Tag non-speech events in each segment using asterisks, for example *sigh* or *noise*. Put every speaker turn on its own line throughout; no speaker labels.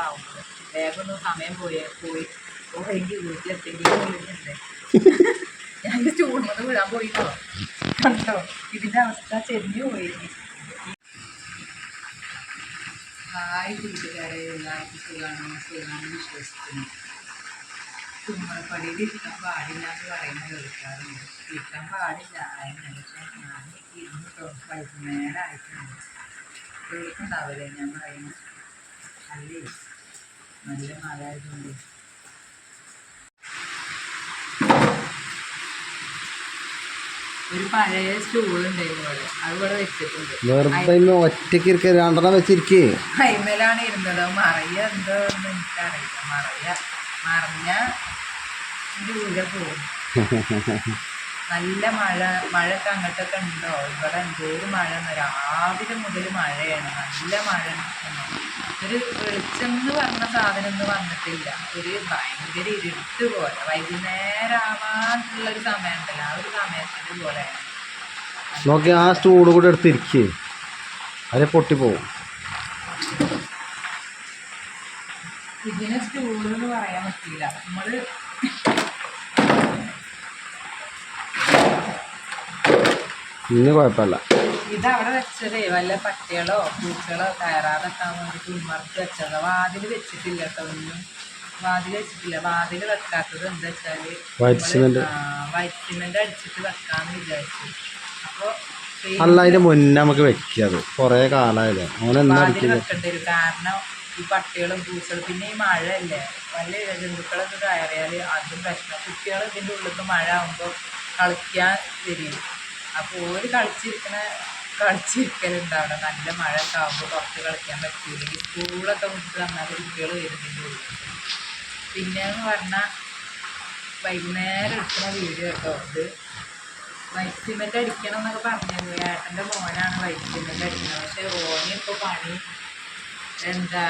ചൂടാവുമ്പോൾ വേഗം ഒന്ന് സമയം പോയി പോയി. പോയെങ്കിൽ വീട്ടിലെത്തെങ്കിലും വിളിക്കണ്ടേ ഞാൻ ചൂടുന്നത് വിടാൻ പോയിട്ടോ. കണ്ടോ? ഇതിന്റെ അവസ്ഥ ചെരിഞ്ഞു പോയി. ഹായ് കൂട്ടുകാരെ എല്ലാവർക്കും സുഖമാണ്? സുഖമാണ് വിശ്വസിക്കുന്നു. കുമ്മളപ്പടിയിൽ ഇരിക്കാൻ പാടില്ല എന്ന് പറയുന്ന കേൾക്കാറുണ്ട്. ഇരിക്കാൻ പാടില്ല. അതിനല്ല ഞാൻ ഇരുന്ന് വൈകുന്നേരം ആയിട്ടുണ്ട് കേൾക്കുന്നുണ്ടാവില്ലേ? ഞാൻ പറയുന്നത്? അല്ലേ? നല്ല മഴ ആയതുകൊണ്ട് ഒരു പഴയ സ്റ്റൂൾ ഉണ്ടായിരുന്നു ഇവിടെ അത് ഇവിടെ വെച്ചിട്ടുണ്ട്.
വെറുതെ ഇന്ന് ഒറ്റയ്ക്ക് ഇരിക്കുക രണ്ടെണ്ണം വെച്ചിരിക്കേ.
കൈമേലാണ് ഇരുന്നത്. അത് മറയ എന്തോ എന്ന് എനിക്കറിയില്ല. മറയ മറിഞ്ഞ ദൂര പോകും. *laughs* നല്ല മഴ മഴയൊക്കെ അങ്ങോട്ടൊക്കെ ഉണ്ടോ? ഇവിടെ എന്തൊരു മഴ. രാവിലെ മുതൽ മഴയാണ്. നല്ല മഴ. ഒരു വെളിച്ചം എന്ന് പറഞ്ഞ സാധനം ഒന്നും വന്നിട്ടില്ല. ഒരു ഭയങ്കര ഇരുട്ട് പോലെ. വൈകുന്നേരം ആവാണ്ടുള്ളൊരു സമയം ഉണ്ടല്ലോ ആ ഒരു സമയത്തിന് പോലെയാണ്
നോക്കി ആ സ്റ്റൂൾ കൂടെ എടുത്തിരിക്കേ. അതെ പൊട്ടിപ്പോവും
ഇതിന് സ്റ്റൂൾ എന്ന് പറയാൻ പറ്റില്ല നമ്മൾ
ഇന്ന് കുഴപ്പമില്ല.
ഇത് അവിടെ വെച്ചതേ വല്ല പട്ടികളോ പൂച്ചകളോ കയറാതെക്കാൻ വേണ്ടിയിട്ട് ഉമ്മർത്ത് വെച്ചത്. വാതിൽ വെച്ചിട്ടില്ല കേട്ടോ ഒന്നും. വാതിൽ വെച്ചിട്ടില്ല. വാതിൽ വെക്കാത്തത് എന്താ
വെച്ചാൽ.
White cement. അടിച്ചിട്ട് വെക്കാന്ന് വിചാരിച്ചു. അപ്പൊ
അല്ല അതിന്റെ മുന്നേ നമുക്ക് വെക്കാത് കൊറേ അങ്ങനെ എന്നാ
വെക്കേണ്ടി വരും. കാരണം ഈ പട്ടികളും പൂച്ചകളും പിന്നെ ഈ മഴയല്ലേ. വല്ല ജന്തുക്കളൊക്കെ കയറിയാൽ അതും പ്രശ്നം. കുട്ടികൾ ഇതിന്റെ ഉള്ളിൽ മഴ ആകുമ്പോൾ കളിക്കാൻ വരും. അപ്പോൾ ഓര് കളിച്ചിരിക്കണ കളിച്ചിരിക്കലുണ്ട് അവിടെ. നല്ല മഴ ഒക്കെ ആകുമ്പോൾ പുറത്ത് കളിക്കാൻ പറ്റിയില്ലെങ്കിൽ സ്കൂളൊക്കെ വിട്ട് വന്നാൽ കുട്ടികൾ വരുന്നില്ല പിന്നെന്ന് പറഞ്ഞാൽ വൈകുന്നേരം എടുക്കുന്ന വീഡിയോ കേട്ടോ ഇത്. വൈറ്റ് അടിക്കണം എന്നൊക്കെ പറഞ്ഞിരുന്നു. ഏട്ടന്റെ മോനാണ് വൈറ്റ് സിമെന്റ് അടിക്കുന്നത് പക്ഷെ ഓന് ഇപ്പോൾ പണി എന്താ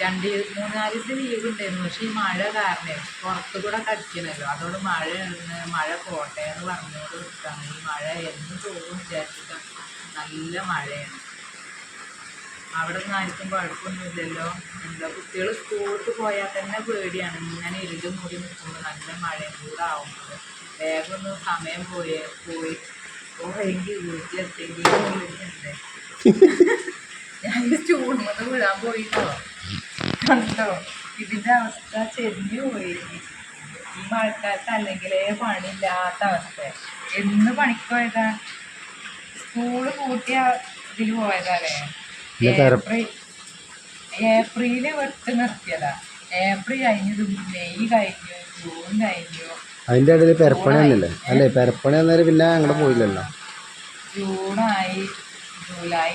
രണ്ട് മൂന്നാൽ ദിവസം ലീവ് ഉണ്ടായിരുന്നു പക്ഷെ ഈ മഴ കാരണം പുറത്ത് കൂടെ കടിക്കണല്ലോ. അതോട് മഴ മഴ പോട്ടെ എന്ന് പറഞ്ഞോട് നിൽക്കാണ് ഈ മഴ എന്ന് പോകും വിചാരിച്ചിട്ട് നല്ല മഴയാണ്. അവിടെ നിന്ന് ആർക്കും കുഴപ്പമൊന്നുമില്ലല്ലോ എന്താ കുട്ടികൾ സ്കൂളിൽ പോയാൽ തന്നെ പേടിയാണ്. ഇങ്ങനെ ഇരുട് മൂടി നിൽക്കുമ്പോൾ നല്ല മഴയും കൂടെ ആവുമ്പോൾ വേഗം ഒന്ന് സമയം പോയേ പോയി. പോയെങ്കിൽ വീട്ടിലെത്തെങ്കിലും വിളിക്കണ്ടേ ഞാൻ ചൂടുന്നത് വിടാൻ പോയിട്ടോ? കണ്ടോ? ഇതിന്റെ അവസ്ഥ ചെരിഞ്ഞു പോയി. ഈ മഴക്കാലത്ത് അല്ലെങ്കിലേ പണിയില്ലാത്ത അവസ്ഥ. എന്ന് പണിക്ക് പോയതാ? സ്കൂൾ കൂട്ടിയ ഇതിൽ ഏപ്രിൽ ഏപ്രിൽ വെട്ട് നിർത്തിയതാ. ഏപ്രിൽ കഴിഞ്ഞത് മെയ് കഴിഞ്ഞു ജൂൺ കഴിഞ്ഞു.
അതിന്റെ ഇടയിൽ പെരപ്പണി തന്നെയല്ലേ അല്ലേ പെരപ്പണി പിന്നെ അങ്ങോട്ട് പോയില്ലല്ലോ.
ജൂണായി ജൂലൈ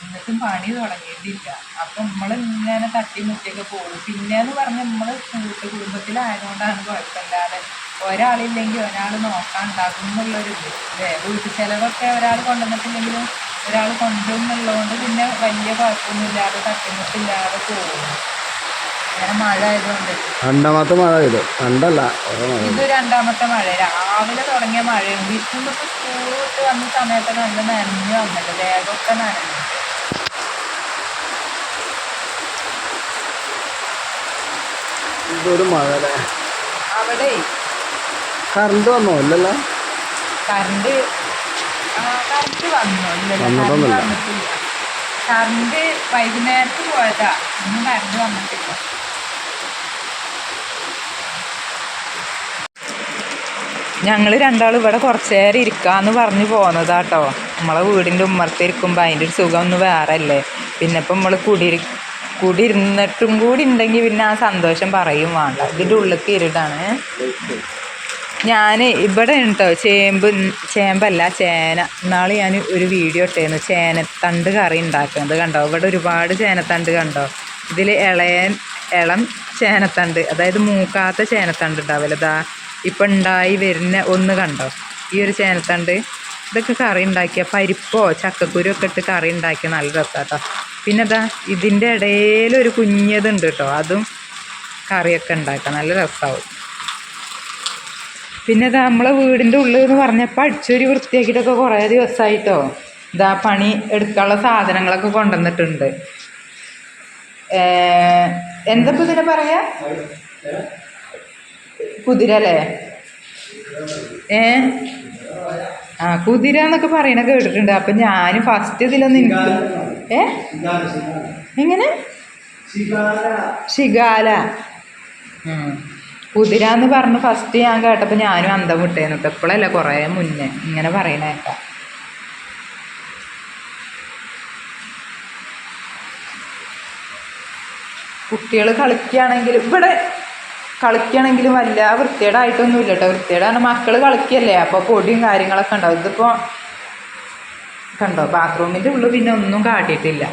എന്നിട്ടും പണി തുടങ്ങിയിട്ടില്ല. അപ്പം നമ്മൾ ഇങ്ങനെ തട്ടിമുട്ടിയൊക്കെ പോകും. പിന്നെന്ന് പറഞ്ഞാൽ നമ്മൾ കൂട്ടു കുടുംബത്തിലായതുകൊണ്ടാണ് കുഴപ്പമില്ലാതെ ഒരാളില്ലെങ്കിൽ ഒരാൾ നോക്കാൻ ഉണ്ടാകും എന്നുള്ളൊരു ഇത് അല്ലേ? വീട്ടു ചിലവൊക്കെ ഒരാൾ കൊണ്ടുവന്നിട്ടില്ലെങ്കിലും ഒരാൾ കൊണ്ടുവന്നുള്ളതുകൊണ്ട് പിന്നെ വലിയ കുഴപ്പമൊന്നുമില്ലാതെ തട്ടിമുട്ടില്ലാതെ പോകും.
രണ്ടാമത്തെ മഴ പെയ്തു. രണ്ടല്ല
ഇത് രണ്ടാമത്തെ മഴ. രാവിലെ തുടങ്ങിയ മഴയുണ്ട് ഇപ്പം സ്കൂൾ വിട്ട് വന്ന സമയത്ത് നല്ല നനഞ്ഞു വന്നിട്ട് വേഗമൊക്കെ നനഞ്ഞു.
ഇതൊരു മഴ അല്ലേ?
അവിടെ?
കറണ്ട് വന്നോ? ഇല്ലല്ലോ?
കറണ്ട് കറണ്ട് വന്നോ? ഇല്ലല്ലോ കറണ്ട് വൈകുന്നേരത്ത് പോയതാ. ഇന്നും കറണ്ട് വന്നിട്ടില്ല. ഞങ്ങൾ രണ്ടാളും ഇവിടെ കുറച്ച് നേരം ഇരിക്കാന്ന് പറഞ്ഞു പോന്നതാട്ടോ. നമ്മളെ വീടിന്റെ ഉമ്മർത്തിരിക്കുമ്പോൾ അതിന്റെ ഒരു സുഖം ഒന്ന് വേറെ അല്ലേ പിന്നെ ഇപ്പം നമ്മൾ കുടി കുടി ഇരുന്നിട്ടും കൂടി ഉണ്ടെങ്കിൽ പിന്നെ ആ സന്തോഷം പറയും വേണ്ട. ഇതിന്റെ ഉള്ളിലേക്ക് ഇരുടാണ്. ഞാൻ ഇവിടെ ഉണ്ടോ? ചേമ്പ് ചേമ്പല്ല ചേന. ഇന്നാൾ ഞാൻ ഒരു വീഡിയോ ഇട്ടായിരുന്നു ചേനത്തണ്ട് കറി ഉണ്ടാക്കുന്നത് കണ്ടോ? ഇവിടെ ഒരുപാട് ചേനത്തണ്ട് കണ്ടോ? ഇതിൽ ഇളയൻ ഇളം ചേനത്തണ്ട്. അതായത് മൂക്കാത്ത ചേനത്തണ്ട് ഉണ്ടാവില്ല. ഇതാ ഇപ്പം ഉണ്ടായി വരുന്ന ഒന്ന് കണ്ടോ? ഈ ഒരു ചേനത്തണ്ട്. ഇതൊക്കെ കറി ഉണ്ടാക്കിയ പരിപ്പോ ചക്കക്കുരു ഒക്കെ ഇട്ട് കറി ഉണ്ടാക്കിയ നല്ല രസാട്ടോ പിന്നെ ഇതാ ഇതിന്റെ ഇടയിലൊരു കുഞ്ഞതുണ്ട് കേട്ടോ. അതും കറിയൊക്കെ ഉണ്ടാക്കാം. നല്ല രസമാവും പിന്നെ ഇതാ നമ്മളെ വീടിന്റെ ഉള്ളിൽ എന്ന് പറഞ്ഞപ്പോൾ അടിച്ചൊരു വൃത്തിയാക്കിയിട്ടൊക്കെ കുറേ ദിവസമായിട്ടോ. ഇതാ പണി എടുക്കാനുള്ള സാധനങ്ങളൊക്കെ കൊണ്ടുവന്നിട്ടുണ്ട്. എന്താ കുതിര പറയാ? കുതിര അല്ലേ ഏ? ആ കുതിര എന്നൊക്കെ പറയണ കേട്ടിട്ടുണ്ട്. അപ്പൊ ഞാൻ ഫസ്റ്റ് ഇതിലൊന്നും എനിക്ക് ഏ? എങ്ങനെ? ഉം. കുതിര എന്ന് പറഞ്ഞ് ഫസ്റ്റ് ഞാൻ കേട്ടപ്പോൾ ഞാനും അന്തം വിട്ടേന്നു കേട്ടോ ഇപ്പോഴല്ല കുറേ മുന്നേ. ഇങ്ങനെ പറയണേക്കാം കുട്ടികൾ കളിക്കുകയാണെങ്കിൽ ഇവിടെ കളിക്കുകയാണെങ്കിലും വല്ല വൃത്തികേടായിട്ടൊന്നും ഇല്ല കേട്ടോ വൃത്തികേടാണ് മക്കൾ കളിക്കല്ലേ? അപ്പോൾ പൊടിയും കാര്യങ്ങളൊക്കെ ഉണ്ടാവും. ഇതിപ്പോൾ കണ്ടോ? ബാത്റൂമിന്റെ ഉള്ളിൽ പിന്നെ ഒന്നും കാട്ടിയിട്ടില്ല.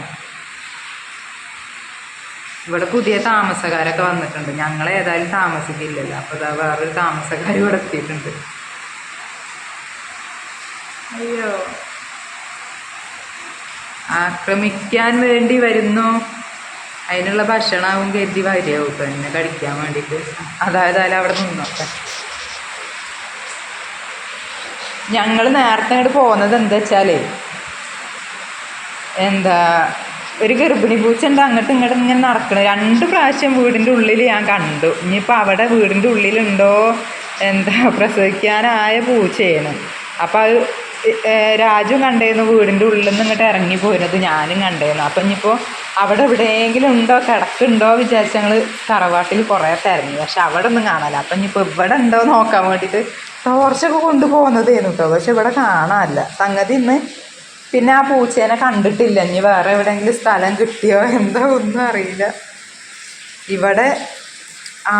ഇവിടെ പുതിയ താമസക്കാരൊക്കെ വന്നിട്ടുണ്ട്. ഞങ്ങൾ ഏതായാലും താമസിക്കില്ലല്ലോ. അപ്പോൾ ഇതാ വേറൊരു താമസക്കാർ ഇവിടെ എത്തിയിട്ടുണ്ട്. അയ്യോ. ആക്രമിക്കാൻ വേണ്ടി വരുന്നു. അതിനുള്ള ഭക്ഷണമാവും കരുതി വരികയാവും. ഇപ്പം എന്നെ കടിക്കാൻ വേണ്ടിയിട്ട് അതായത് അവിടെ നിന്നോട്ടെ. ഞങ്ങൾ നേരത്തെ അങ്ങോട്ട് പോകുന്നത് എന്താ വെച്ചാലേ എന്താ ഒരു ഗർഭിണി പൂച്ച ഉണ്ട് അങ്ങോട്ടും ഇങ്ങോട്ടും ഇങ്ങനെ നടക്കണം രണ്ട് പ്രാവശ്യം വീടിന്റെ ഉള്ളിൽ ഞാൻ കണ്ടു. ഇനിയിപ്പോൾ അവിടെ വീടിന്റെ ഉള്ളിലുണ്ടോ? എന്താ പ്രസവിക്കാനായ പൂച്ചയാണ്. അപ്പോൾ അത് രാജു കണ്ടേന്ന് വീടിന്റെ ഉള്ളിൽ നിന്ന് ഇങ്ങോട്ട് ഇറങ്ങി പോരുന്നത് ഞാനും കണ്ടേന്നു. അപ്പം ഇനിയിപ്പോൾ അവിടെ എവിടെയെങ്കിലും ഉണ്ടോ കിടക്കുണ്ടോ വിചാരിച്ച് ഞങ്ങൾ തറവാട്ടിൽ കുറേ തിരഞ്ഞു. പക്ഷെ അവിടെ ഒന്നും കാണാനില്ല. അപ്പം ഇനിയിപ്പോൾ ഇവിടെ ഉണ്ടോ നോക്കാൻ വേണ്ടിയിട്ട് ടോർച്ചൊക്കെ കൊണ്ടുപോകുന്നതേന്നു കേട്ടോ പക്ഷെ ഇവിടെ കാണാനില്ല. സംഗതി ഇന്ന് പിന്നെ ആ പൂച്ചേനെ കണ്ടിട്ടില്ല. ഇനി വേറെ എവിടെയെങ്കിലും സ്ഥലം കിട്ടിയോ എന്തോ ഒന്നും അറിയില്ല. ഇവിടെ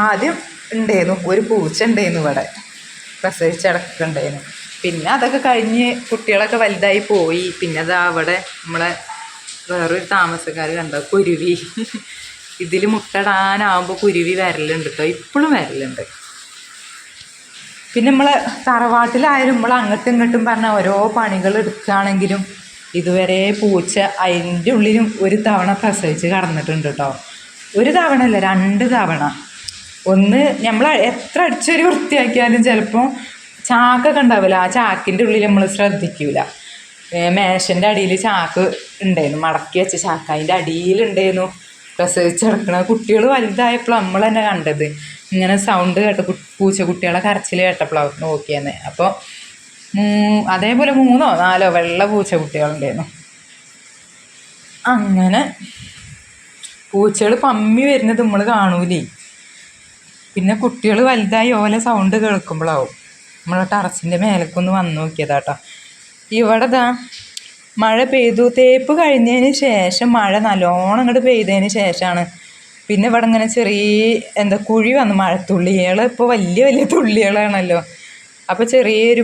ആദ്യം ഉണ്ടായിരുന്നു ഒരു പൂച്ച ഉണ്ടായിരുന്നു ഇവിടെ. പ്രസവിച്ചടക്കുണ്ടായിരുന്നു പിന്നെ അതൊക്കെ കഴിഞ്ഞ് കുട്ടികളൊക്കെ വലുതായി പോയി. പിന്നെ അതാ അവിടെ നമ്മളെ വേറൊരു താമസക്കാർ കണ്ട? കുരുവി. *laughs* ഇതിൽ മുട്ടടാനാവുമ്പോൾ കുരുവി വരലുണ്ട് കേട്ടോ ഇപ്പോഴും വരലുണ്ട്. പിന്നെ നമ്മളെ തറവാട്ടിലായാലും നമ്മൾ അങ്ങോട്ടും ഇങ്ങോട്ടും പറഞ്ഞ ഓരോ പണികൾ എടുക്കുകയാണെങ്കിലും ഇതുവരെ പൂച്ച അതിന്റെ ഉള്ളിലും ഒരു തവണ പ്രസവിച്ച് കടന്നിട്ടുണ്ട് കേട്ടോ ഒരു തവണ അല്ല രണ്ട് തവണ. ഒന്ന് നമ്മൾ എത്ര അടിച്ചൊരു വൃത്തിയാക്കിയാലും ചിലപ്പോൾ ചാക്കൊക്കെ ഉണ്ടാവില്ല? ആ ചാക്കിന്റെ ഉള്ളിൽ നമ്മൾ ശ്രദ്ധിക്കൂല. മേശന്റെ അടിയിൽ ചാക്ക് ഉണ്ടായിരുന്നു. മടക്കി വെച്ച ചാക്ക്. അതിന്റെ അടിയിലുണ്ടായിരുന്നു പ്രസവിച്ചെടുക്കണ കുട്ടികൾ വലുതായപ്പോൾ നമ്മൾ തന്നെ കണ്ടത്. ഇങ്ങനെ സൗണ്ട് കേട്ട പൂച്ച കുട്ടികളെ കരച്ചിൽ കേട്ടപ്പോഴാണ് നോക്കിയെന്ന്. അപ്പോൾ അതേപോലെ മൂന്നോ നാലോ വെള്ള പൂച്ച കുട്ടികളുണ്ടായിരുന്നു. അങ്ങനെ പൂച്ചകൾ പമ്മി വരുന്നത് നമ്മൾ കാണൂലേ. പിന്നെ കുട്ടികൾ വലുതായി ഓല സൗണ്ട് കേൾക്കുമ്പോഴാവും നമ്മളെ ടറസിന്റെ മേലേക്കൊന്ന് വന്ന് നോക്കിയതാട്ടോ. ഇവിടെ ദാ മഴ പെയ്തു. തേപ്പ് കഴിഞ്ഞതിന് ശേഷം മഴ നല്ലോണം ഇങ്ങോട്ട് പെയ്തതിന് ശേഷമാണ് പിന്നെ ഇവിടെ ഇങ്ങനെ ചെറിയ എന്താ കുഴി വന്നു. മഴത്തുള്ളികൾ ഇപ്പോൾ വലിയ വലിയ തുള്ളികളാണല്ലോ. അപ്പോൾ ചെറിയൊരു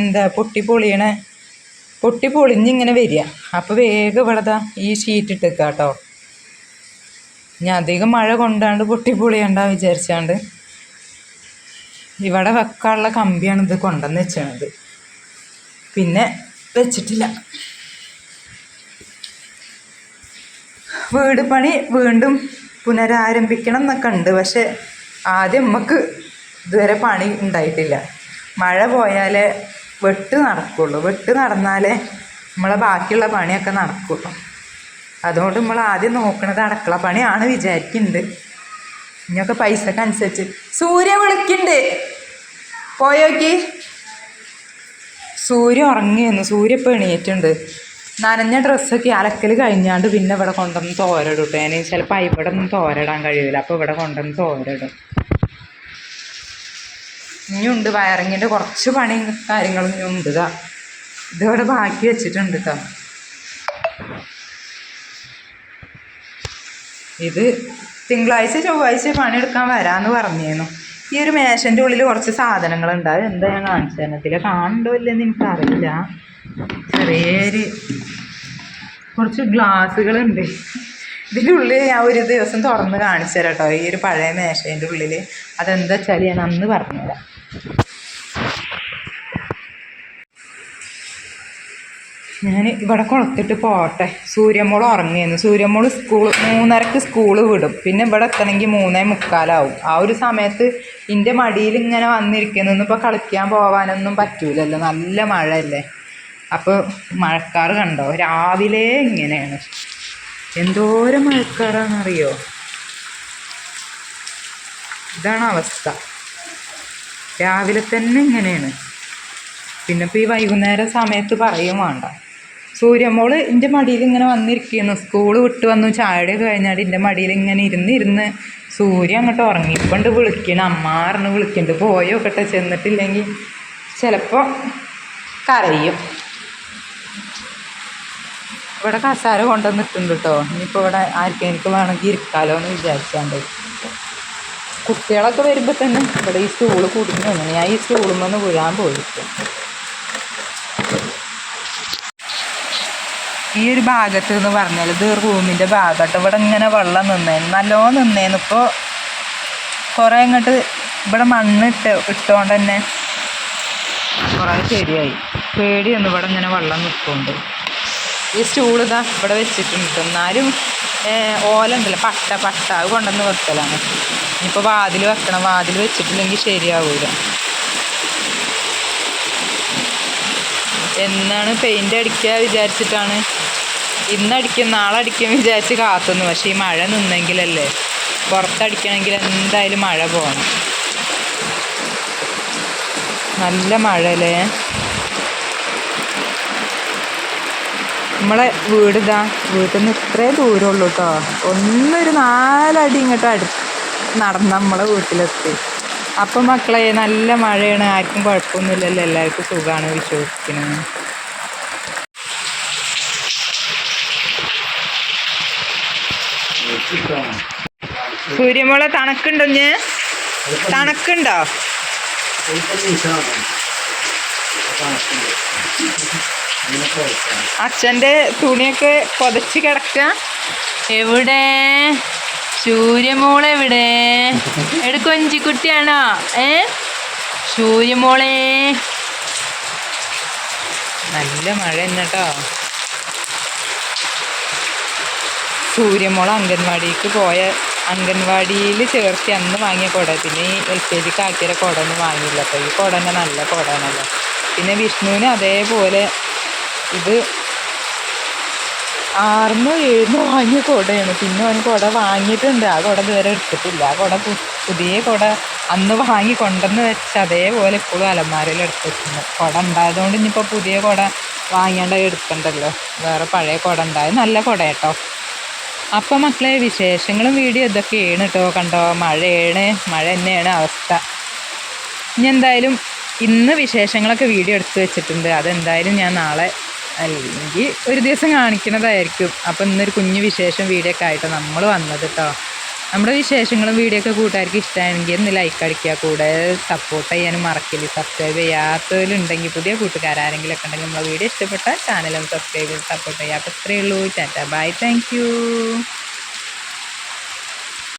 എന്താ പൊട്ടി പൊളിയണ പൊട്ടി പൊളിഞ്ഞിങ്ങനെ വരിക. അപ്പോൾ വേഗം ഇവിടെ ഇതാ ഈ ഷീറ്റ് ഇട്ടേക്കാട്ടോ കേട്ടോ ഇനി അധികം മഴ കൊണ്ടാണ്ട് പൊട്ടി പൊളിയണ്ട വിചാരിച്ചാണ്ട്. ഇവിടെ വെക്കാനുള്ള കമ്പിയാണ് ഇത് കൊണ്ടുവന്ന് വെച്ചത്. പിന്നെ വെച്ചിട്ടില്ല. വീട് പണി വീണ്ടും പുനരാരംഭിക്കണം എന്നൊക്കെ ഉണ്ട്. പക്ഷെ ആദ്യം നമുക്ക് ഇതുവരെ പണി ഉണ്ടായിട്ടില്ല. മഴ പോയാലേ വെട്ട് നടക്കുള്ളൂ. വെട്ട് നടന്നാലേ നമ്മളെ ബാക്കിയുള്ള പണിയൊക്കെ നടക്കുള്ളൂ. അതുകൊണ്ട് നമ്മൾ ആദ്യം നോക്കുന്നത് അടുക്കള പണിയാണ് വിചാരിക്കുന്നുണ്ട്. ഇനിയൊക്കെ പൈസക്ക് അനുസരിച്ച്. സൂര്യ വിളിക്കുന്നുണ്ട് പോയോക്കി സൂര്യ ഉറങ്ങിയെന്ന് സൂര്യ ഇപ്പോൾ എണീറ്റുണ്ട്. നനഞ്ഞ ഡ്രസ്സൊക്കെ അലക്കൽ കഴിഞ്ഞാണ്ട് പിന്നെ ഇവിടെ കൊണ്ടുവന്ന് തോരടും കേട്ടോ ഞാൻ ചിലപ്പോൾ ഇവിടെ ഒന്നും തോരടാൻ കഴിയില്ല അപ്പോൾ ഇവിടെ കൊണ്ടുവന്ന് തോരടും. ഇനിയുണ്ട് വയറിങ്ങിന്റെ കുറച്ച് പണിയും കാര്യങ്ങളും ഇനി ഉണ്ട് ഇതാ ഇതിവിടെ ബാക്കി വെച്ചിട്ടുണ്ട് കേട്ടോ ഇത് തിങ്കളാഴ്ച ചൊവ്വാഴ്ച പണിയെടുക്കാൻ വരാമെന്ന് പറഞ്ഞിരുന്നു. ഈ ഒരു മേശന്റെ ഉള്ളിൽ കുറച്ച് സാധനങ്ങളുണ്ട്. അത് എന്താ ഞാൻ കാണിച്ചു? തരത്തില്ല കാണണ്ടോ ഇല്ലെന്ന് എനിക്കറിയില്ല. ചെറിയൊരു കുറച്ച് ഗ്ലാസ്സുകളുണ്ട്. ഇതിന്റെ ഉള്ളിൽ ഞാൻ ഒരു ദിവസം തുറന്ന് കാണിച്ചു തരാം കേട്ടോ. ഈ ഒരു പഴയ മേശേന്റെ ഉള്ളിൽ അതെന്താ വെച്ചാൽ ഞാൻ അന്ന് പറഞ്ഞുതരാം. ഞാൻ ഇവിടെ കൊളത്തിട്ട് പോട്ടെ. സൂര്യമോൾ ഉറങ്ങിയിരുന്നു സൂര്യമോൾ സ്കൂൾ മൂന്നരക്ക് സ്കൂൾ വിടും. പിന്നെ ഇവിടെ എത്തണമെങ്കിൽ മൂന്നേ മുക്കാലാവും. ആ ഒരു സമയത്ത് എന്റെ മടിയിൽ ഇങ്ങനെ വന്നിരിക്കുന്നൊന്നും ഇപ്പോൾ കളിക്കാൻ പോകാനൊന്നും പറ്റൂലല്ലോ. നല്ല മഴയല്ലേ? അപ്പോൾ മഴക്കാറ് കണ്ടോ? രാവിലെ ഇങ്ങനെയാണ്. എന്തോരം മഴക്കാറാണെന്നറിയോ? ഇതാണ് അവസ്ഥ. രാവിലെ തന്നെ ഇങ്ങനെയാണ്. പിന്നെ ഇപ്പോൾ ഈ വൈകുന്നേരം സമയത്ത് പറയും വേണ്ട. സൂര്യമോൾ എന്റെ മടിയിൽ ഇങ്ങനെ വന്നിരിക്കുന്നു. സ്കൂൾ വിട്ട് വന്നു ചായയുടെയൊക്കെ കഴിഞ്ഞാൽ എന്റെ മടിയിൽ ഇങ്ങനെ ഇരുന്ന് ഇരുന്ന് സൂര്യ അങ്ങോട്ട് ഉറങ്ങി ഇപ്പണ്ട് വിളിക്കണം അമ്മാറിന് വിളിക്കുന്നുണ്ട് പോയോക്കട്ടെ ചെന്നിട്ടില്ലെങ്കിൽ. ചിലപ്പോൾ കരയും. ഇവിടെ കസാര കൊണ്ടുവന്നിട്ടുണ്ട് കേട്ടോ ഇനിയിപ്പോൾ ഇവിടെ ആർക്കും എനിക്ക് വേണമെങ്കിൽ ഇരിക്കാലോ എന്ന് വിചാരിച്ചാണ്ട്. കുട്ടികളൊക്കെ വരുമ്പോൾ തന്നെ ഇവിടെ ഈ സ്റ്റൂൾ കുടുങ്ങി ഞാൻ ഈ സ്റ്റൂളിൽ നിന്ന് വീഴാൻ പോയിരിക്കും ഈ ഒരു ഭാഗത്ത് എന്ന് പറഞ്ഞാൽ ഇത് റൂമിന്റെ ഭാഗത്ത് ഇവിടെ ഇങ്ങനെ വെള്ളം നിന്നേന് നല്ലോണം നിന്നേന്ന് ഇപ്പോൾ കുറേ അങ്ങോട്ട് ഇവിടെ മണ്ണ് ഇട്ട് ഇട്ടുകൊണ്ട് തന്നെ കുറേ ശരിയായി. പേടിയൊന്നും ഇവിടെ ഇങ്ങനെ വെള്ളം നിൽക്കുന്നുണ്ട് ഈ സ്റ്റൂൾ ഇതാ ഇവിടെ വെച്ചിട്ടുണ്ട്. എന്നാലും ഓല ഉണ്ടല്ലോ. പട്ട പട്ട. അത് കൊണ്ടുവന്ന് വെക്കലാണ്. ഇനിയിപ്പോൾ വാതിൽ വെക്കണം. വാതിൽ വെച്ചിട്ടില്ലെങ്കിൽ ശരിയാവൂല. എന്നാണ് പെയിന്റ് അടിക്കുക വിചാരിച്ചിട്ടാണ്. ഇന്ന് അടിക്കും നാളെ അടിക്കും വിചാരിച്ച് കാത്തുന്നു. പക്ഷേ ഈ മഴ നിന്നെങ്കിലല്ലേ പുറത്തടിക്കണമെങ്കിൽ എന്തായാലും മഴ പോകണം നല്ല മഴ അല്ലേ നമ്മളെ വീട് ഇതാ വീട്ടിൽ നിന്ന് ഇത്രേ ദൂരമുള്ളൂ കേട്ടോ. ഒന്നൊരു നാലടി ഇങ്ങോട്ട് അടു നടന്ന് നമ്മളെ വീട്ടിലെത്തി. അപ്പം മക്കളെ നല്ല മഴയാണ്. ആർക്കും കുഴപ്പമൊന്നുമില്ലല്ലോ. എല്ലാവർക്കും സുഖമാണ് വിശ്വസിക്കുന്നത്. സൂര്യമോളെ തണുക്കുണ്ടോ ഞാൻ തണുക്കുണ്ടോ? അച്ഛന്റെ തുണിയൊക്കെ പൊതച്ച് കിടക്ക. എവിടെ? സൂര്യമോളെവിടെ എവിടെ? കൊഞ്ചിക്കുട്ടിയാണോ? ഏ? സൂര്യമോളെ. നല്ല മഴ തന്നെ കേട്ടോ സൂര്യമോള അംഗൻവാടിക്ക് പോയ അംഗൻവാടിയിൽ ചേർത്തി അന്ന് വാങ്ങിയ കുട. പിന്നെ ഈ എൽ കെ ജിക്ക് ആക്കിയ കുട ഒന്നും വാങ്ങിയില്ല അപ്പോൾ ഈ കുട നല്ല കുടയാണല്ലോ. പിന്നെ വിഷ്ണുവിന് അതേപോലെ ഇത് ആറിനോ ഏഴുന്നോ വാങ്ങിയ കുടയാണ്. പിന്നെ അവൻ കുട വാങ്ങിയിട്ടുണ്ട്. ആ കുട ഇതുവരെ എടുത്തിട്ടില്ല. ആ കുട പുതിയ കുട അന്ന് വാങ്ങി കൊണ്ടെന്ന് വെച്ച് അതേപോലെ ഇപ്പോഴും അലമാരയിൽ എടുത്തിട്ടുണ്ട്. കുട ഉണ്ടായതുകൊണ്ട് ഇനിയിപ്പോൾ പുതിയ കുട വാങ്ങേണ്ട എടുക്കണ്ടല്ലോ. വേറെ പഴയ കുട ഉണ്ടായത് നല്ല കുട കേട്ടോ അപ്പം മക്കളെ വിശേഷങ്ങളും വീഡിയോ ഇതൊക്കെയാണ് കേട്ടോ കണ്ടോ? മഴയാണ് മഴ തന്നെയാണ് അവസ്ഥ. ഇനി എന്തായാലും ഇന്ന് വിശേഷങ്ങളൊക്കെ വീഡിയോ എടുത്ത് വെച്ചിട്ടുണ്ട്. അതെന്തായാലും ഞാൻ നാളെ അല്ലെങ്കിൽ ഒരു ദിവസം കാണിക്കുന്നതായിരിക്കും. അപ്പം ഇന്നൊരു കുഞ്ഞു വിശേഷം വീഡിയോ ഒക്കെ ആയിട്ട് നമ്മൾ വന്നത് കേട്ടോ നമ്മുടെ വിശേഷങ്ങളും വീഡിയോ ഒക്കെ കൂട്ടുകാർക്ക് ഇഷ്ടമാണെങ്കിൽ ഒന്ന് ലൈക്ക് അടിക്കുക. കൂടെ സപ്പോർട്ട് ചെയ്യാനും മറക്കില്ല. സബ്സ്ക്രൈബ് ചെയ്യാത്തവരുണ്ടെങ്കിൽ പുതിയ കൂട്ടുകാരെങ്കിലും ഒക്കെ ഉണ്ടെങ്കിൽ നമ്മളെ വീഡിയോ ഇഷ്ടപ്പെട്ടാൽ ചാനലും സബ്സ്ക്രൈബ് ചെയ്ത് സപ്പോർട്ട് ചെയ്യുക അപ്പോൾ ഇത്രയേ ഉള്ളൂ. Tata bye thank